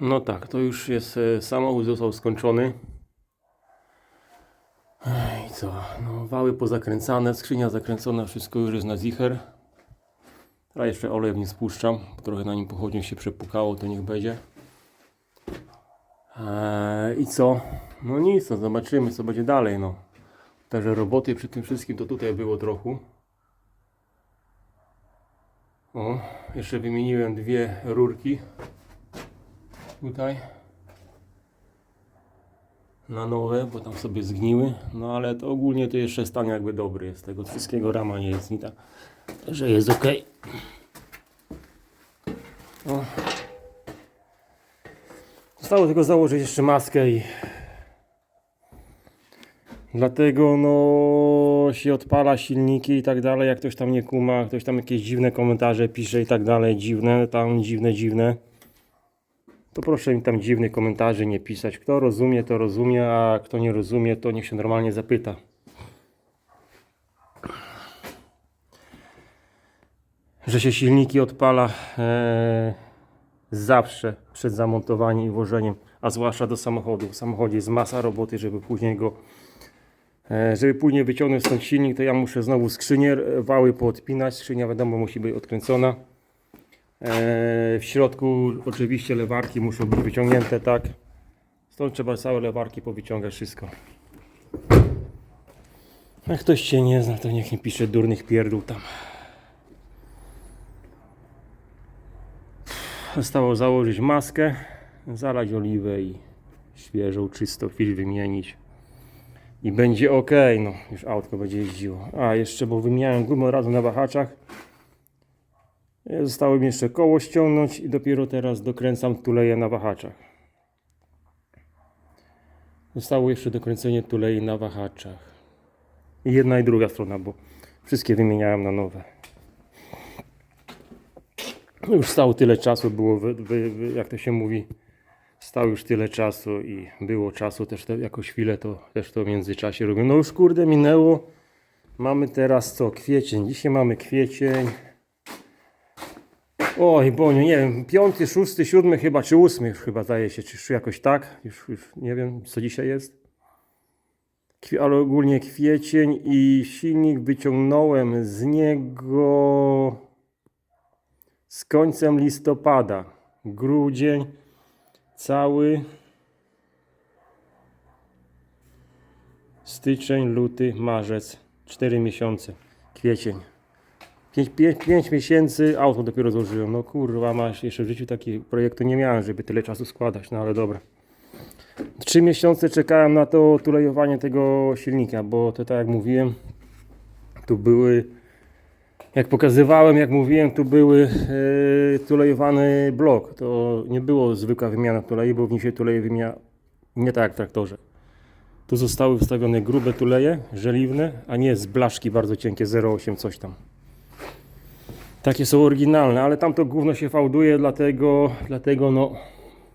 No tak, to już jest e, samochód został skończony. I co? No, wały pozakręcane, skrzynia zakręcona, wszystko już jest na zicher. A jeszcze olej w nim spuszczam, trochę na nim pochodnie się przepukało, to niech będzie. Eee, I co? No nic, no zobaczymy co będzie dalej, no. Także roboty przy tym wszystkim to tutaj było trochę. O, jeszcze wymieniłem dwie rurki. Tutaj. Na nowe, bo tam sobie zgniły. No ale to ogólnie to jeszcze stan jakby dobry jest. Tego wszystkiego rama nie jest nita. Że jest ok. O. Zostało tylko założyć jeszcze maskę i Dlatego no się odpala silniki i tak dalej, jak ktoś tam nie kuma, ktoś tam jakieś dziwne komentarze pisze i tak dalej, dziwne, tam dziwne, dziwne. To proszę mi tam dziwnych komentarzy nie pisać. Kto rozumie, to rozumie, a kto nie rozumie, to niech się normalnie zapyta. Że się silniki odpala e, zawsze przed zamontowaniem i włożeniem, a zwłaszcza do samochodu. W samochodzie jest masa roboty, żeby później go E, Żeby później wyciągnąć stąd silnik, to ja muszę znowu skrzynię, e, wały poodpinać. Skrzynia wiadomo musi być odkręcona. E, W środku oczywiście lewarki muszą być wyciągnięte, tak. Stąd trzeba całe lewarki powyciągać wszystko. Jak ktoś się nie zna, to niech nie pisze durnych pierdół tam. Zostało założyć maskę, zalać oliwę i świeżą, czystą filtr wymienić. I będzie ok, no już autko będzie jeździło. A jeszcze, bo wymieniałem gumę razem na wahaczach. Zostało mi jeszcze koło ściągnąć i dopiero teraz dokręcam tuleje na wahaczach. Zostało jeszcze dokręcenie tulei na wahaczach. I jedna i druga strona, bo wszystkie wymieniałem na nowe. Już stało tyle czasu, było, wy, wy, wy, jak to się mówi, Stał już tyle czasu i było czasu też te, jakąś chwilę to też to w międzyczasie robię. No już kurde minęło. Mamy teraz co? Kwiecień. Dzisiaj mamy kwiecień. Oj, Boniu, nie wiem, piąty, szósty, siódmy chyba, czy ósmy chyba zdaje się, czy, jakoś tak. Już, już nie wiem, co dzisiaj jest. Ale ogólnie kwiecień i silnik wyciągnąłem z niego z końcem listopada. Grudzień cały styczeń, luty, marzec, 4 miesiące, kwiecień. 5, miesięcy auto dopiero złożyłem. No kurwa, masz jeszcze w życiu taki projektu nie miałem, żeby tyle czasu składać, no ale dobra. 3 miesiące czekałem na to tulejowanie tego silnika, bo to tak jak mówiłem, tu były jak pokazywałem, jak mówiłem, tu były e, tulejowany blok. To nie było zwykła wymiana tulei, bo w nim się tuleje wymienia nie tak jak w traktorze. Tu zostały wstawione grube tuleje, żeliwne, a nie z blaszki bardzo cienkie 0,8 coś tam. Takie są oryginalne, ale tam to gówno się fałduje, dlatego, dlatego no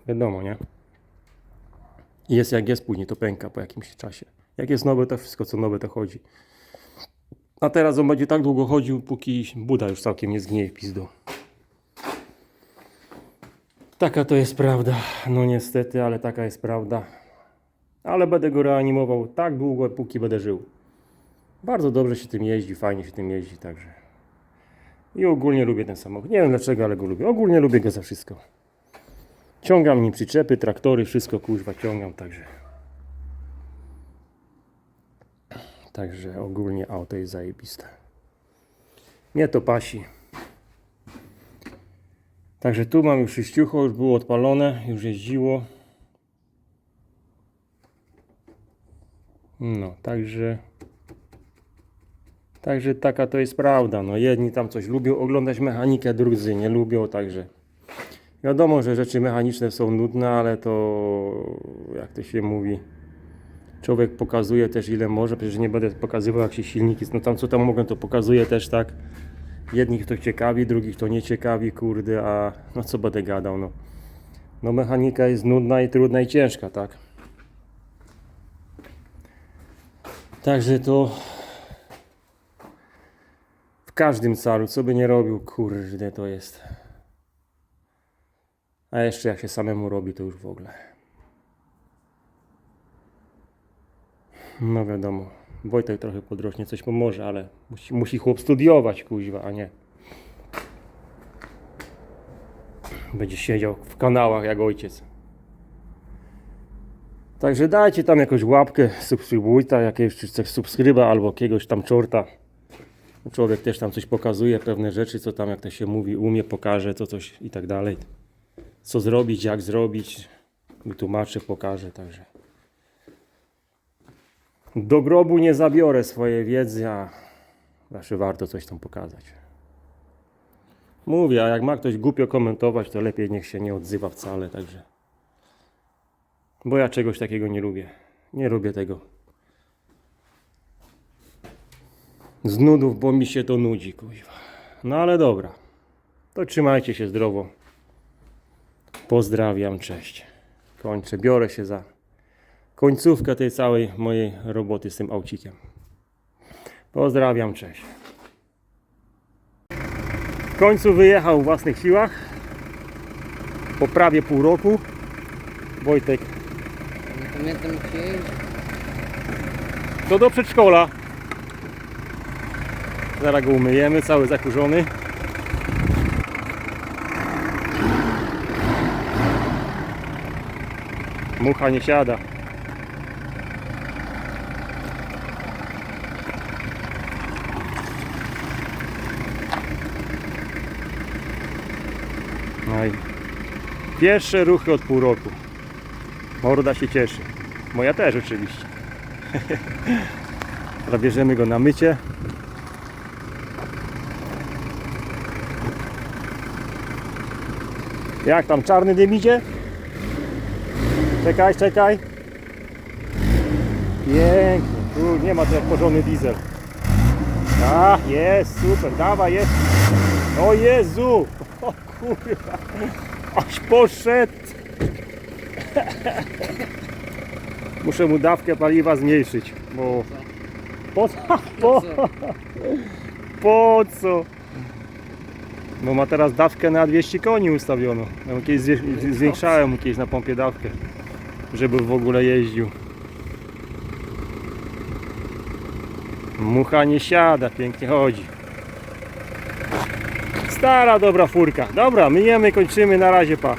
wiadomo, nie? Jest jak jest, później to pęka po jakimś czasie. Jak jest nowe, to wszystko co nowe to chodzi. A teraz on będzie tak długo chodził, póki Buda już całkiem nie zgnieje pizdu. Taka to jest prawda. No niestety, ale taka jest prawda. Ale będę go reanimował tak długo, póki będę żył. Bardzo dobrze się tym jeździ, fajnie się tym jeździ, także. I ogólnie lubię ten samochód. Nie wiem dlaczego, ale go lubię. Ogólnie lubię go za wszystko. Ciągam nim przyczepy, traktory, wszystko kuźwa ciągam, także. Także ogólnie auto jest zajebiste. Mnie to pasi. Także tu mam już sześciucho, już było odpalone, już jeździło. No, także... Także taka to jest prawda. No, jedni tam coś lubią oglądać mechanikę, drudzy nie lubią, także... Wiadomo, że rzeczy mechaniczne są nudne, ale to jak to się mówi człowiek pokazuje też ile może, przecież nie będę pokazywał jak się silniki, no tam co tam mogę to pokazuje też tak. Jednych to ciekawi, drugich to nie ciekawi, kurde, a no co będę gadał, no. No mechanika jest nudna i trudna i ciężka, tak. Także to każdym calu, co by nie robił, kurde, to jest. A jeszcze jak się samemu robi, to już w ogóle. No wiadomo, Wojtek trochę podrośnie coś pomoże, ale musi, musi chłop studiować, kuźwa, a nie. Będzie siedział w kanałach jak ojciec. Także dajcie tam jakąś łapkę, subskrybujta, jakiegoś czy coś subskryba albo jakiegoś tam czorta. Człowiek też tam coś pokazuje, pewne rzeczy, co tam, jak to się mówi, umie, pokaże, co coś i tak dalej. Co zrobić, jak zrobić, wytłumaczę, pokażę, także. Do grobu nie zabiorę swojej wiedzy, a zawsze warto coś tam pokazać. Mówię, a jak ma ktoś głupio komentować, to lepiej niech się nie odzywa wcale, także. Bo ja czegoś takiego nie lubię. Nie lubię tego. Z nudów, bo mi się to nudzi, kuźwa. No ale dobra. To trzymajcie się zdrowo. Pozdrawiam, cześć. Kończę, biorę się za końcówkę tej całej mojej roboty z tym aucikiem. Pozdrawiam, cześć. W końcu wyjechał w własnych siłach. Po prawie pół roku. Wojtek, Nie pamiętam jeździ. to do przedszkola. Zaraz go umyjemy, cały zakurzony. Mucha nie siada. No pierwsze ruchy od pół roku. Morda się cieszy. Moja też oczywiście. Zabierzemy go na mycie. Jak tam czarny dym idzie? Czekaj, czekaj. Pięknie. Tu nie ma to jak porządny diesel. A, jest, super, dawaj, jest. O Jezu! O kurwa! Aż poszedł! Muszę mu dawkę paliwa zmniejszyć, bo... Po co? Po, Co? po co? Bo ma teraz dawkę na 200 koni ustawioną. Ja kiedyś zwiększałem kiedyś na pompie dawkę, żeby w ogóle jeździł. Mucha nie siada, pięknie chodzi. Stara dobra furka. Dobra, myjemy, kończymy, na razie pa.